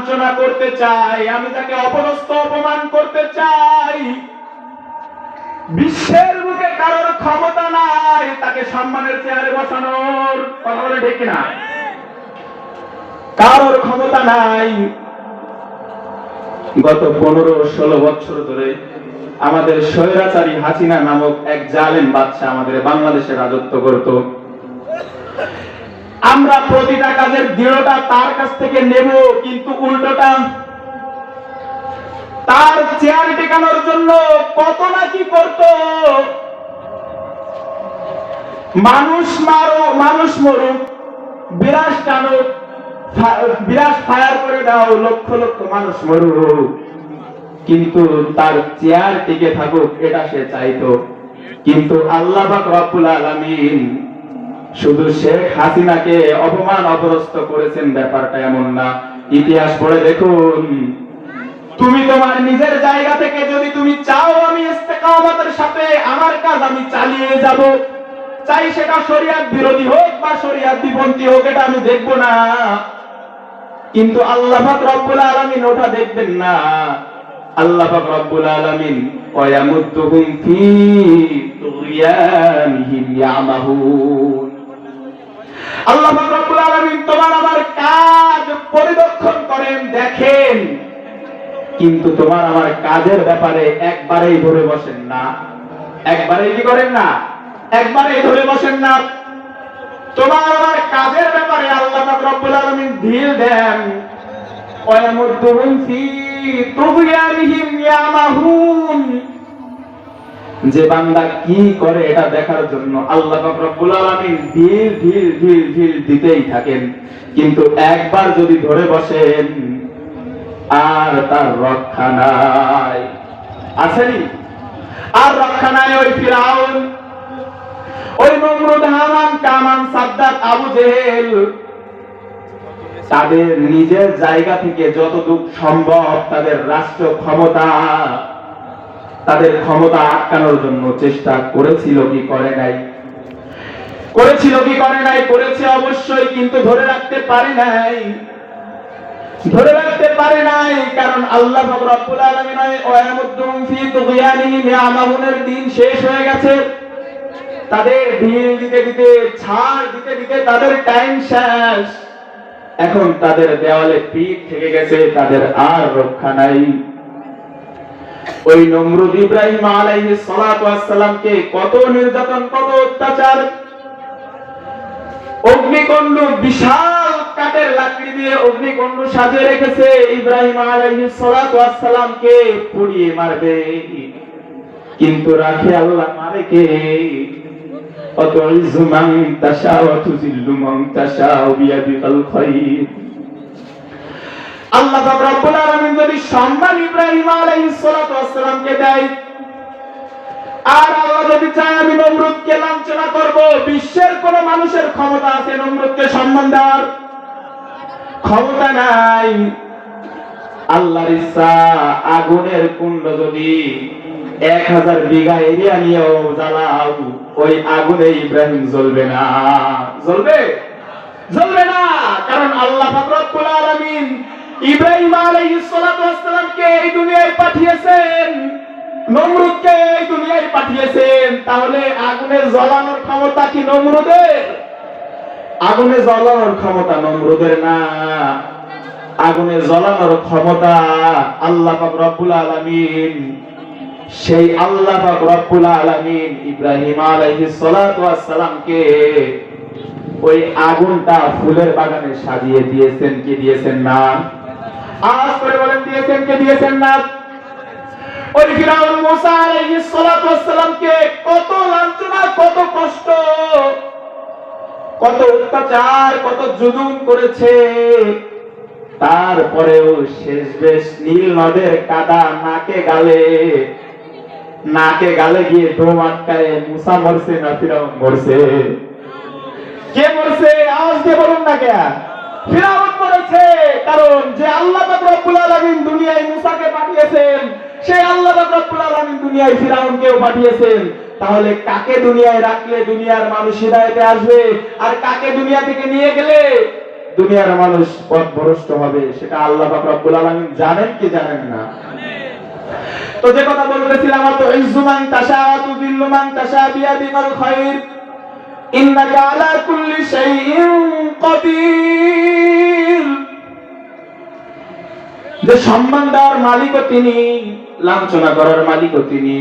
লাঞ্ছনা করতে চাই, আমি তাকে অপদস্থ, অপমান করতে চাই। বিশ্বের বুকে কারোর ক্ষমতা নাই, তাকে সম্মানের চেয়ারে বসানোর কথা বলে ঠিক না কারোর ক্ষমতা নাই। গত পনেরো, ষোলো বছর ধরে আমাদের স্বৈরাচারী হাসিনা নামক এক জালেম বাচ্চা আমাদের বাংলাদেশে রাজত্ব করত। আমরা প্রতিটা কাজের দৃঢ়তা তার কাছ থেকে নেব, কিন্তু উল্টোটা? তার চেয়ার টেকানোর জন্য কত না কি করত? মানুষ মারো, মানুষ মরুক বিরাজ টানুক বিরাজ ফায়ার করে দাও, লক্ষ লক্ষ মানুষ মরুক। কিন্তু তার চেয়ার টিকে থাকুক, এটা সে চাইতো। কিন্তু আল্লাহ রব্বুল আলামিন শুধু শেখ হাসিনাকে অপমান অপদস্থ করেছেন ব্যাপারটা এমন না। ইতিহাস পড়ে দেখুন। তুমি তোমার নিজের জায়গা থেকে যদি তুমি চাও আমি ইস্তেকামতের সাথে আমার কাজ আমি চালিয়ে যাব। চাই সেটা শরিয়াত বিরোধী হোক বা শরিয়াত বিপন্থী হোক, এটা আমি দেখব না। কিন্তু আল্লাহ পাক রব্বুল আলামিন ওটা দেখবেন না। আল্লাহ পাক রব্বুল আলামিন ওয়ায়ামুদ্দুহুম ফি তুগয়ানিহিম ইয়ামাহুন। আল্লাহ তোমার আমার কাজ পরিদর্শন করেন, দেখেন। কিন্তু তোমার আমার কাজের ব্যাপারে একবারেই ধরে বসেন না। একবারেই কি করেন না? একবারেই ধরে বসেন না। তোমার আমার কাজের ব্যাপারে আল্লাহ রব্বুল আলামিন ঢিল দেন। ওয়ায়ামুদ্দুহুম ফি তুগয়ানিহিম ইয়ামাহুন যে বান্দা কি করে এটা দেখার জন্য আল্লাহ রব্বুল আলামিন ঢিল ঢিল ঢিল ঢিল দিতেই থাকেন। কিন্তু একবার যদি ধরে বসেন, আর তার রক্ষা নাই। আসেনি আর রক্ষা নাই ওই ফিরাউন, ওই নমরুদ হামান কামান সাদ্দাত, আবু জেহেল। তাদের নিজের জায়গা থেকে যতটুক সম্ভব তাদের রাষ্ট্র ক্ষমতা তাদের ক্ষমতা আটকানোর জন্য চেষ্টা করেছিল কি করে নাই? করেছিল কি করে নাই? করেছে অবশ্যই, কিন্তু ধরে রাখতে পারে নাই। ধরে রাখতে পারে নাই, কারণ আল্লাহ রব্বুল আলামিন ওয়ায়ামুদ্দুম ফি তুগয়ানিহিম ইয়ামাহুনের দিন শেষ হয়ে গেছে। তাদের ঢিল দিতে দিতে, ছাড় দিতে দিতে তাদের টাইম শেষ। এখন তাদের দেওয়ালে পিঠ থেকে গেছে, তাদের আর রক্ষা নাই। ওই নমরুদ ইব্রাহিম আলাইহিস সালাতু ওয়াস সালামকে কত নির্যাতন, কত অত্যাচার। অগ্নিকুণ্ড বিশাল কাঠের লাকড়ি দিয়ে অগ্নিকুণ্ড সাজিয়ে রেখেছে ইব্রাহিম আলাইহিস সালাতু ওয়াস সালামকে পুড়িয়ে মারবে। কিন্তু রাখে আল্লাহ মারে কে? অতুইজু মান তাশা ওয়া তুজিল্লু মান তাশা বিয়াদিকাল খায়র আল্লাহ রব্বুল আলামিন যদি সম্মান ইব্রাহিম আলাইহিস সালাতু ওয়াস দেয়, আর আল্লাহ যদি চায় আমি নমরুদকে লাঞ্ছনা করব, বিশ্বের কোন মানুষের ক্ষমতা আছে নমরুদকে সম্মান দেওয়ার? ক্ষমতা নাই। আল্লাহর ইচ্ছা আগুনের কুণ্ড যদি এক হাজার বিঘা এরিয়া নিয়েও জ্বালাও, ওই আগুনে ইব্রাহিম জ্বলবে না। জ্বলবে? জ্বলবে না। কারণ আল্লাহ পাক রব্বুল আলামিন ইব্রাহিম আলাইহিস সালাতু ওয়াস সালামকে এই দুনিয়ায় পাঠিয়েছেন। নমরুদকে এই দুনিয়ায় পাঠিয়েছেন। তাহলে আগুনে জ্বলানোর ক্ষমতা কি নমরুদের? আগুনে জ্বলানোর ক্ষমতা নমরুদের না। আগুনে জ্বলানোর ক্ষমতা আল্লাহ রব্বুল আলামিন। সেই আল্লাহ রব্বুল আলামিন ইব্রাহিম আলাইহিস ওই আগুনটা ফুলের বাগানে সাজিয়ে দিয়েছেন, কি দিয়েছেন না? আজ করে বলেন, দিয়েছেন কে, দিয়েছেন না? ওই ফিরাউন মুসা আলাইহিস সালাতু ওয়াস সালামকে কত লাঞ্ছনা, কত কষ্ট, কত অত্যাচার, কত জুলুম করেছে। তারপরেও শেষ বেশ নীল নদের কাদা নাকে গালে নাকে গালে গিয়ে দম আটকায় মুসা মরছে না ফিরাউন মরছে। কে মরছে? আওয়াজ দিয়ে বলুন না কে? ফিরাউন মরেছে কারণ যে আল্লাহ পাক রব্বুল আলামিন দুনিয়ায় মুসাকে পাঠিয়েছেন, সেই আল্লাহ পাক রব্বুল আলামিন দুনিয়ায় ফিরাউনকেও পাঠিয়েছেন। তাহলে কাকে দুনিয়ায় রাখলে দুনিয়ার মানুষ হিদায়াতে আসবে? আর কাকে দুনিয়া থেকে নিয়ে গেলে? দুনিয়ার মানুষ পথভ্রষ্ট হবে, সেটা আল্লাহ পাক রব্বুল আলামিন জানেন কি জানেন না? তো যে কথা বলতেছিলাম তো ইজ্জুমান তাশা তুযিল্লু মান তাশা খায়র আলা কুল্লি শাইইন কাদির যে সম্মান দেওয়ার মালিকও তিনি, লাঞ্ছনা করার মালিকও তিনি।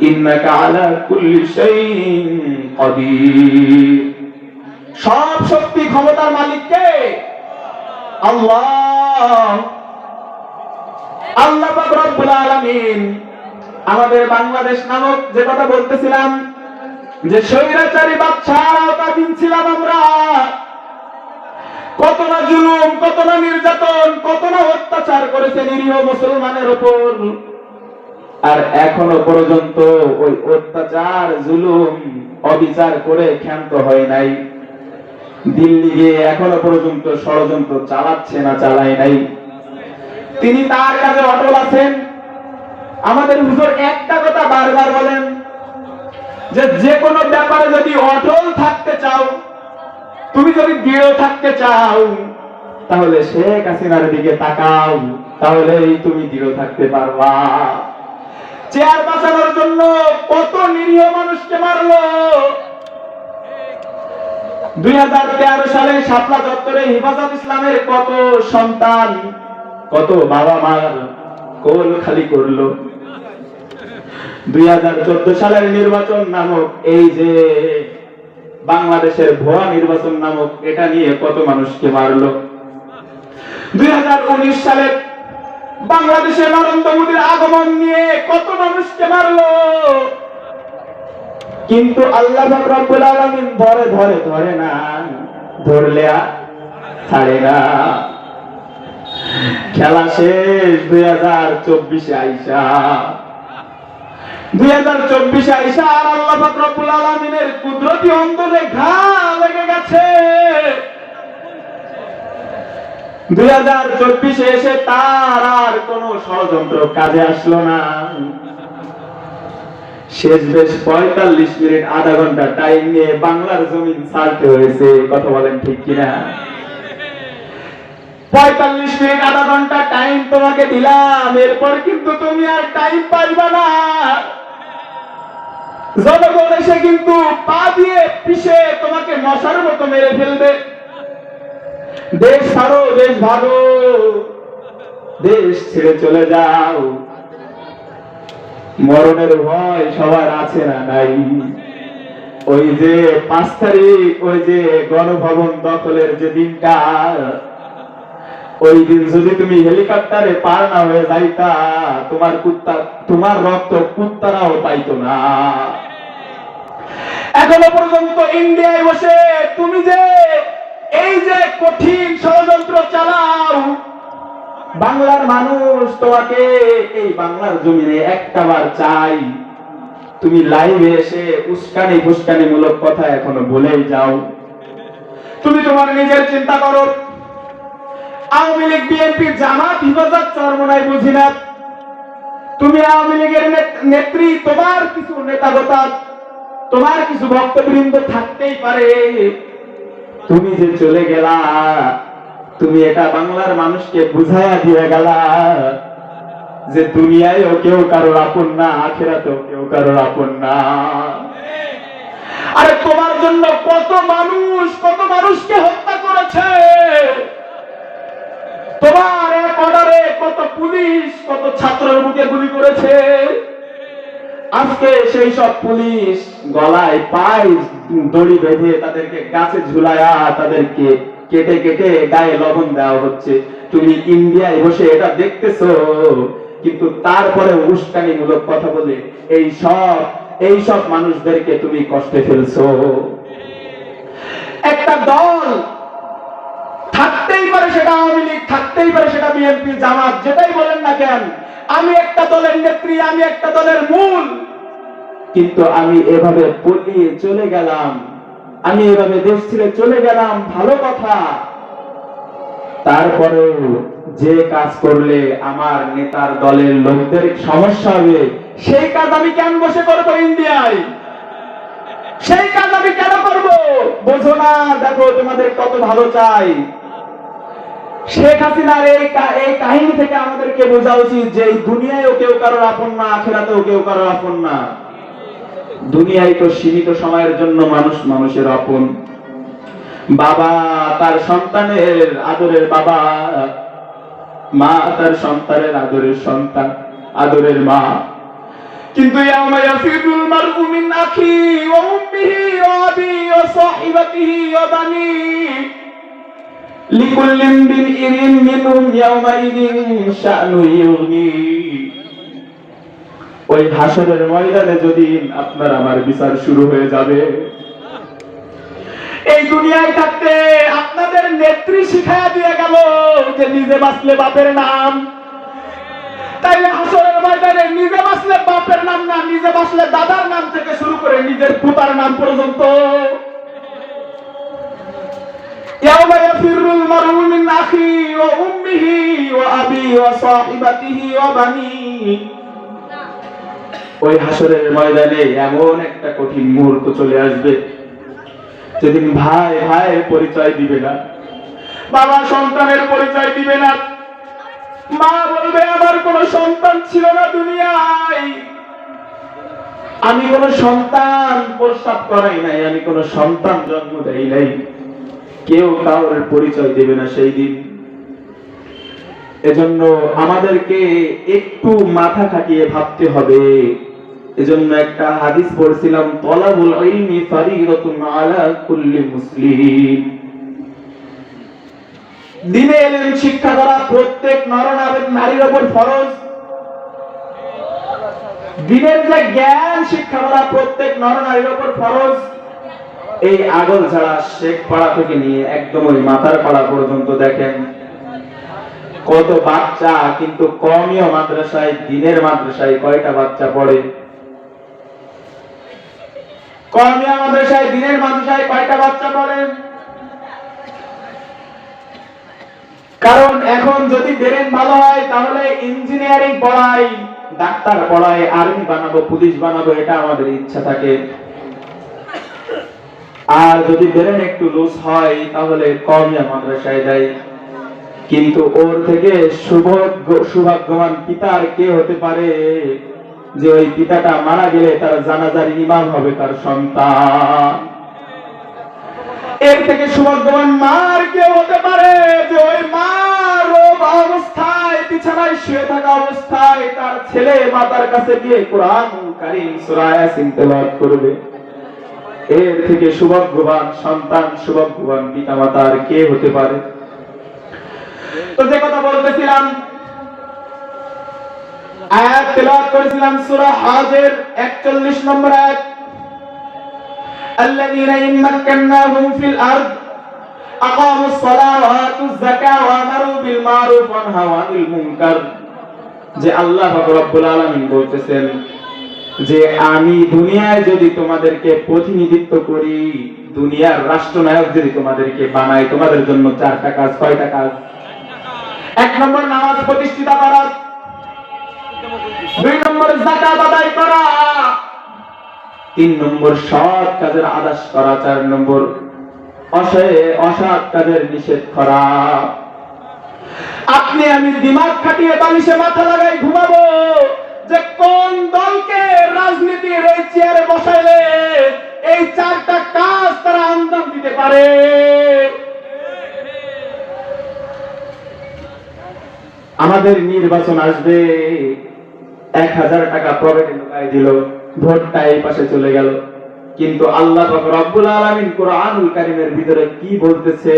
ইন্নাকা আলা কুল্লি শাইইন সব শক্তি ক্ষমতার মালিক কে? আল্লাহ। আল্লাহ পাক আমাদের বাংলাদেশ নামক যে কথা বলতেছিলাম যে স্বৈরাচারী ছিলাম আমরা। কত না জুলুম, কত না নির্যাতন, কত না অত্যাচার করেছে নিরীহ মুসলমানের উপর। আর এখনও পর্যন্ত ওই অত্যাচার, জুলুম, অবিচার করে ক্ষান্ত হয় নাই। দিল্লি গিয়ে এখনও পর্যন্ত ষড়যন্ত্র চালাচ্ছে না, চালায় নাই। তিনি তার কাছে অটল আছেন। আমাদের হুজুর একটা কথা বারবার বলেন যে যে কোনো ব্যাপারে যদি অটল থাকতে চাও, তুমি যদি দৃঢ় থাকতে চাও, তাহলে শেখ হাসিনার দিকে তাকাও, তাহলেই তুমি দৃঢ় থাকতে পারবা। চেয়ার বাঁচানোর জন্য কত নিরীহ মানুষকে মারলো। দুই হাজার তেরো সালে শাপলা চত্বরে হিফাজত ইসলামের কত সন্তান, কত বাবা মার কোল খালি করল। দুই হাজার চোদ্দ সালের নির্বাচন নামক এই যে বাংলাদেশের ভুয়া নির্বাচন নামক, এটা নিয়ে কত মানুষকে মারলো। দুই সালের বাংলাদেশে নরেন্দ্র মোদীর আগমন নিয়ে কত মানুষকে মারলো। কিন্তু আল্লাহ রব্বুল আলামিন ধরে ধরে ধরে না, ধরলে ছাড়ে না। খেলা শেষ দুই হাজার চব্বিশে আইসা চব্বিশে আর আল্লাহ কুদরতি অন্তরে ঘা লেগে গেছে। দুই হাজার চব্বিশে এসে তার আর কোন ষড়যন্ত্র কাজে আসলো না। শেষ বেশ পঁয়তাল্লিশ মিনিট, আধা ঘণ্টা টাইম নিয়ে বাংলার জমিন ছাড়তে হয়েছে, কথা বলেন ঠিক কিনা? পঁয়তাল্লিশ মিনিট, আধা ঘণ্টা টাইম তোমাকে দিলাম। এরপর কিন্তু তুমি আর টাইম পাইবা না। জনগণ এসে কিন্তু পা দিয়ে পিষে তোমাকে মশার মতো মেরে ফেলবে। দেশ ছাড়ো, দেশ ভালো দেশ ছেড়ে চলে যাও। মরণের ভয় সবার আছে না নাই। ওই যে পাঁচ তারিখ, ওই যে গণভবন দখলের যে দিনটা ওই দিন যদি তুমি হেলিকপ্টারে পার না হয়ে যাইতা, তোমার কুত্তা, তোমার রক্ত কুত্তারাও পাইতো না। এখনও পর্যন্ত ইন্ডিয়ায় বসে তুমি যে এই যে কঠিন ষড়যন্ত্র চালাও, বাংলার মানুষ তোমাকে এই বাংলার জমিনে একটা বার চাই। তুমি লাইভে এসে উস্কানি ফুস্কানি মূলক কথা এখনও বলেই যাও। তুমি তোমার নিজের চিন্তা করো। আওয়ামী লীগ বিএনপি জামাত হিফাজত বুঝি না। তুমি আওয়ামী লীগের নেত্রী, তোমার কিছু তোমার কিছু ভক্তবৃন্দ থাকতেই পারে। তুমি যে চলে গেলা, তুমি এটা বাংলার মানুষকে বুঝাইয়া দিয়ে গেলা যে দুনিয়ায়ও কেউ কারোর আপন না, আখেরাতেও কেউ কারোর আপন না। আরে তোমার জন্য কত মানুষ, কত মানুষকে হত্যা করেছে তোমার এক অর্ডারে কত পুলিশ কত ছাত্রের বুকে গুলি করেছে? আজকে সেই সব পুলিশ গলায় পায় দড়ি বেঁধে তাদেরকে গাছে ঝুলায়া তাদেরকে কেটে কেটে গায়ে লবণ দেওয়া হচ্ছে। তুমি ইন্ডিয়ায় বসে এটা দেখতেছো, কিন্তু তারপরে উস্কানিমূলক কথা বলে, এই সব এই সব মানুষদেরকে তুমি কষ্টে ফেলছো। একটা দল থাকতেই পারে সেটা আওয়ামী লীগ, থাকতেই পারে সেটা বিএনপি, জামাত, যেটাই বলেন না কেন, আমি একটা দলের নেত্রী, আমি একটা দলের মূল। কিন্তু আমি এভাবে পলিয়ে চলে গেলাম, আমি এভাবে দেশ ছেড়ে চলে গেলাম, ভালো কথা। তারপরেও যে কাজ করলে আমার নেতার দলের লোকদের সমস্যা হবে, সেই কাজ আমি কেন বসে করব ইন্ডিয়ায়? সেই কাজ আমি কেন করব? বোঝো না, দেখো তোমাদের কত ভালো চাই। শেখ হাসিনার এই এই কাহিনী থেকে আমাদেরকে বোঝা উচিত যে দুনিয়ায়ও কেউ কারোর আপন না, আখেরাতেও কেউ কারোর আপন না। দুনিয়ায় তো সীমিত সময়ের জন্য মানুষ মানুষের আপন। বাবা তার সন্তানের আদরের বাবা, মা তার সন্তানের আদরের সন্তান, আদরের মা। কিন্তু ইয়াউমা ইয়াফিরুল মার'উ মিন আখি ওয়া উম্মিহি ওয়া আবি ওয়া সাহিবাতিহি ওয়া বানি লিকুল্লি ইমরিইন মিনহুম ইয়াউমাইদিন শা'নু ইউগনি ওই হাসরের ময়দানে যদি আপনার আমার বিচার শুরু হয়ে যাবে, এই দুনিয়ায় থাকতে আপনাদের নেত্রী শিখায়া দিয়ে গেল যে নিজে বাঁচলে বাপের নাম। তাইলে হাসরের ময়দানে নিজে বাঁচলে বাপের নাম না, নিজে বাঁচলে দাদার নাম থেকে শুরু করে নিজের পুতার নাম পর্যন্ত। يوم يفر المرء من أخيه وأمه وأبيه وصاحبته وبنيه ওই হাসরের ময়দানে এমন একটা কঠিন মুহূর্ত চলে আসবে যেদিন ভাই ভাইয়ের পরিচয় দিবে না বাবা সন্তানের পরিচয় দিবে না মা বলবে আমার কোনো সন্তান ছিল না দুনিয়ায় আমি কোনো সন্তান প্রস্তাব করাই নাই আমি কোনো সন্তান জন্ম দেই নাই কেউ কারোর পরিচয় দেবে না সেই দিন। এজন্য আমাদেরকে একটু মাথা খাটিয়ে ভাবতে হবে। এজন্য একটা হাদিস পড়ছিলাম, তলাবুল ইলমি ফারিদাতুন আলা কুল্লি মুসলিম। দিনে এলেন শিক্ষা করা প্রত্যেক নরনারীর নারীর উপর ফরজ। দিনের যে জ্ঞান শিক্ষা করা প্রত্যেক নরনারীর উপর ফরজ। এই আগল ছাড়া শেখ পাড়া থেকে নিয়ে একদম ওই মাথার পাড়া পর্যন্ত দেখেন। কত বাচ্চা, কিন্তু কমীয় মাদ্রাসায়, দিনের মাদ্রাসায় কয়টা বাচ্চা পড়ে? কমীয় মাদ্রাসায়, দিনের মাদ্রাসায় কয়টা বাচ্চা পড়ে? কারণ এখন যদি ব্রেন ভালো হয়, তাহলে ইঞ্জিনিয়ারিং পড়াই, ডাক্তার পড়াই, আর্মি বানাবো, পুলিশ বানাবো, এটা আমাদের ইচ্ছা থাকে। আর যদি ব্রেন একটু লুজ হয়, তাহলে কমিয়া মাদ্রাসায় দেয় কিন্তু ওর থেকে সৌভাগ্য সৌভাগ্যবান পিতার কে হতে পারে? যে ওই পিতাটা মারা গেলে তার জানাজার ইমাম হবে তার সন্তান। এর থেকে সৌভাগ্যবান মার কে হতে পারে? যে ওই মা রোগ অবস্থায়, বিছানায় শুয়ে থাকা অবস্থায় তার ছেলে মাতার কাছে গিয়ে কোরআন কারীম ইয়াসিন তেলাওয়াত করবে। এর থেকে সৌভাগ্যবান সন্তান সৌভাগ্যবান পিতা মাতার কে হতে পারে তো যে কথা বলতেছিলাম আয়াত তেলাওয়াত করেছিলাম সূরা হজের 41 নম্বর আয়াত الذين إن مكناهم في الأرض أقاموا الصلاة وآتوا الزكاة وأمروا بالمعروف ونهوا عن المنكر যে আল্লাহ রব্বুল আলামিন বলতেছেন যে আমি দুনিয়ায় যদি তোমাদেরকে প্রতিনিধিত্ব করি, দুনিয়ার রাষ্ট্রনায়ক যদি তোমাদেরকে বানাই, তোমাদের জন্য চারটা কাজ, কয়টা কাজ? এক নম্বর নামাজ প্রতিষ্ঠিত করা। দুই নম্বর জাকাত আদায় করা। তিন নম্বর সৎ কাজের আদাস করা। চার নম্বর অসৎ কাজের নিষেধ করা। আপনি আমি দিমাগ খাটিয়ে বালিশে মাথা লাগাই ঘুমাবো। যে কোন দলকে রাজনীতির এই চেয়ারে বসাইলে এই চারটা কাজ তারা আঞ্জাম দিতে পারে? আমাদের নির্বাচন আসবে। এক হাজার টাকা পকেটে ঢুকাই দিল, ভোটটা এই পাশে চলে গেল। কিন্তু আল্লাহ রব্বুল আলামিন কোরআনুল কারীমের ভিতরে কি বলতেছে?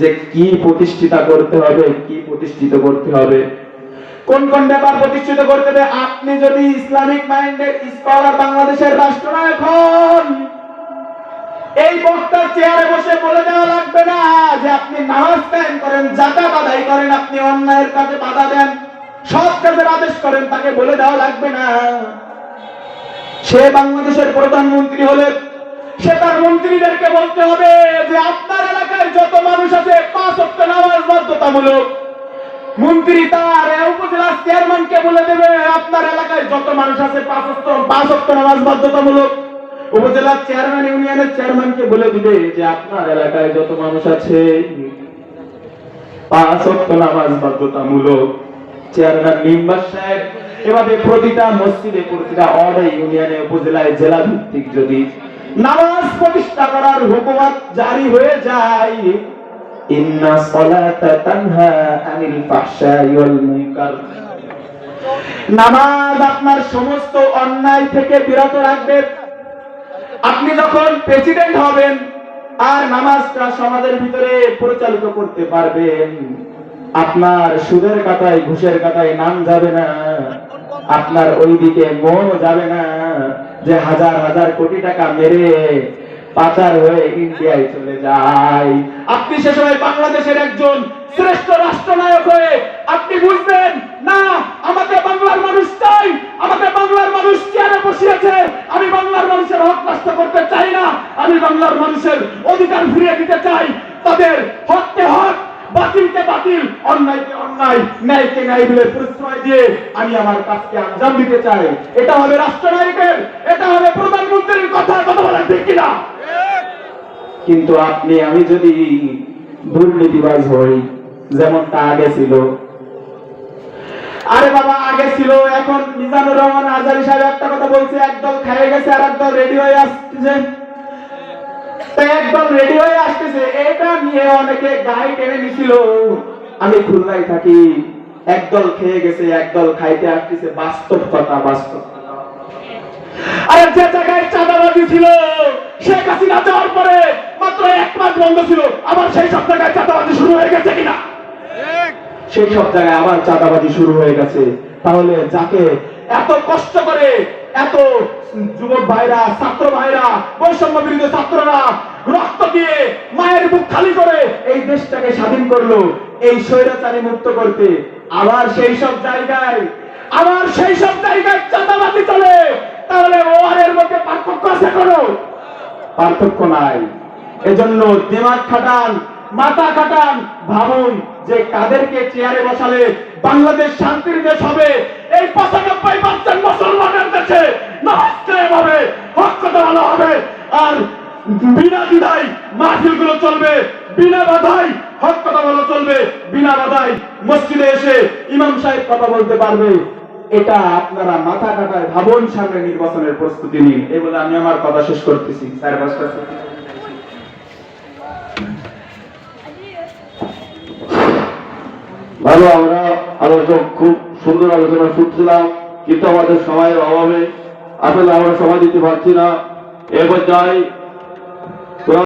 যে কি প্রতিষ্ঠিতা করতে হবে, কি প্রতিষ্ঠিত করতে হবে? কোন কোন ব্যাপার প্রতিষ্ঠিত করতে হবে? আপনি যদি ইসলামিক মাইন্ডের স্কলার বাংলাদেশের রাষ্ট্রনায়ক হন, এই বক্তার চেয়ারে বসে বলে দেওয়া লাগবে না যে আপনি নামাজ কায়েম করেন জাকাত আদায় করেন, আপনি অন্যায়ের কাজে বাধা দেন, সৎ কাজের আদেশ করেন, তাকে বলে দেওয়া লাগবে না। সে বাংলাদেশের প্রধানমন্ত্রী হলে সে তার মন্ত্রীদেরকে বলতে হবে যে আপনার এলাকায় যত মানুষ আছে, পাঁচ নামাজ বাধ্যতামূলক। মন্ত্রী তার উপজেলার চেয়ারম্যানকে বলে দেবে, আপনার এলাকায় যত মানুষ আছে পাঁচ পাঁচ নামাজ বাধ্যতামূলক। উপজেলার চেয়ারম্যান, ইউনিয়নের চেয়ারম্যানকে বলে দিবে যে, আপনার এলাকায় যত মানুষ আছে পাঁচ নামাজ বাধ্যতামূলক। চেয়ারম্যান মেম্বার সাহেব, এভাবে প্রতিটা মসজিদে, প্রতিটা অর্ড ইউনিয়নে, উপজেলায় জেলা ভিত্তিক যদি নামাজ প্রতিষ্ঠা করার হুকুমত জারি হয়ে যায় ইন্না সলাতা তানহা আনিল ফাহশাই ওয়াল মুনকার। নামাজ আপনার সমস্ত অন্যায় থেকে বিরত রাখবে। আপনি যখন প্রেসিডেন্ট হবেন, আর নামাজটা সমাজের ভিতরে পরিচালিত করতে পারবেন, আপনার সুদের কাটায় ঘুষের কাটায় নাম যাবে না। আপনার ওইদিকে মন যাবে না যে হাজার হাজার কোটি টাকা মেরে পাচার হয়ে ইন্ডিয়ায় চলে যায়। আপনি সে সময় বাংলাদেশের একজন শ্রেষ্ঠ রাষ্ট্রনায়ক হয়ে আপনি বুঝবেন, না, আমাকে বাংলার মানুষ চাই, আমাকে বাংলার মানুষ চেয়ারে বসিয়েছে। আমি বাংলার মানুষের হক নষ্ট করতে চাই না, আমি বাংলার মানুষের অধিকার ফিরিয়ে দিতে চাই। তাদের হককে হক বাতিলকে বাতিল, অন্যায়কে অন্যায়, ন্যায়কে ন্যায় বলে প্রশ্রয় দিয়ে আমি আমার কাজকে আঞ্জাম দিতে চাই। এটা হবে রাষ্ট্রনায়কের, এটা হবে প্রধানমন্ত্রীর কথা কথা বলেন ঠিক কিনা? কিন্তু আপনি, আমি যদি দুর্নীতিবাজ হই, যেমনটা আগে ছিল। আরে বাবা, আগে ছিল, এখন মিজানুর রহমান আজারি সাহেব একটা কথা বলছে, একদল খেয়ে গেছে আর একদল রেডি হয়ে আসছে। তাই একদল রেডি হয়ে আসতেছে। এটা নিয়ে অনেকে গায়ে টেনে নিছিল। আমি খুলনায় থাকি। একদল খেয়ে গেছে, একদল খাইতে আসতেছে। বাস্তব কথা, বাস্তব। আরে যে জায়গায় চাঁদাবাজি ছিল, শেখ হাসিনা যাওয়ার পরে মাত্র এক মাস বন্ধ ছিল। আবার সেই সব জায়গায় চাঁদাবাজি শুরু হয়ে গেছে কিনা? সেই সব জায়গায় আবার চাঁদাবাজি শুরু হয়ে গেছে। তাহলে যাকে এত কষ্ট করে এত যুবক ভাইরা, ছাত্র ভাইরা, বৈষম্য বিরোধী ছাত্ররা রক্ত দিয়ে মায়ের বুক খালি করে এই দেশটাকে স্বাধীন করল, এই স্বৈরাচারী মুক্ত করতে। আবার সেই সব জায়গায়, আবার সেই সব জায়গায় চাঁদাবাজি চলে। তাহলে ও আর এর মধ্যে পার্থক্য আছে কোনো? পার্থক্য নাই। এজন্য দিমাগ খাটান, মাথা খাটান, ভাবুন যে কাদেরকে চেয়ারে বসালে বাংলাদেশ শান্তির দেশ হবে। এই পঁচানব্বই পার্সেন্ট মুসলমানের দেশে নামাজ কায়েম হবে। আর বিনা দ্বিধায় মাহফিলগুলো চলবে, বিনা বাধাই হক কথা ভালো চলবে, বিনা বাধাই মসজিদে এসে ইমাম সাহেব কথা বলতে পারবে। এটা আপনারা মাথা কাটায় ভাবুন, সামনে নির্বাচনের প্রস্তুতি নিন। এই বলে আমি আমার কথা শেষ করতেছি। স্যার পাঁচটা ভালো, আমরা আলোচক খুব সুন্দর আলোচনা শুনছিলাম কিন্তু আমাদের সময়ের অভাবে আসলে আমরা সময় দিতে পারছি না। এ পর্যায়ে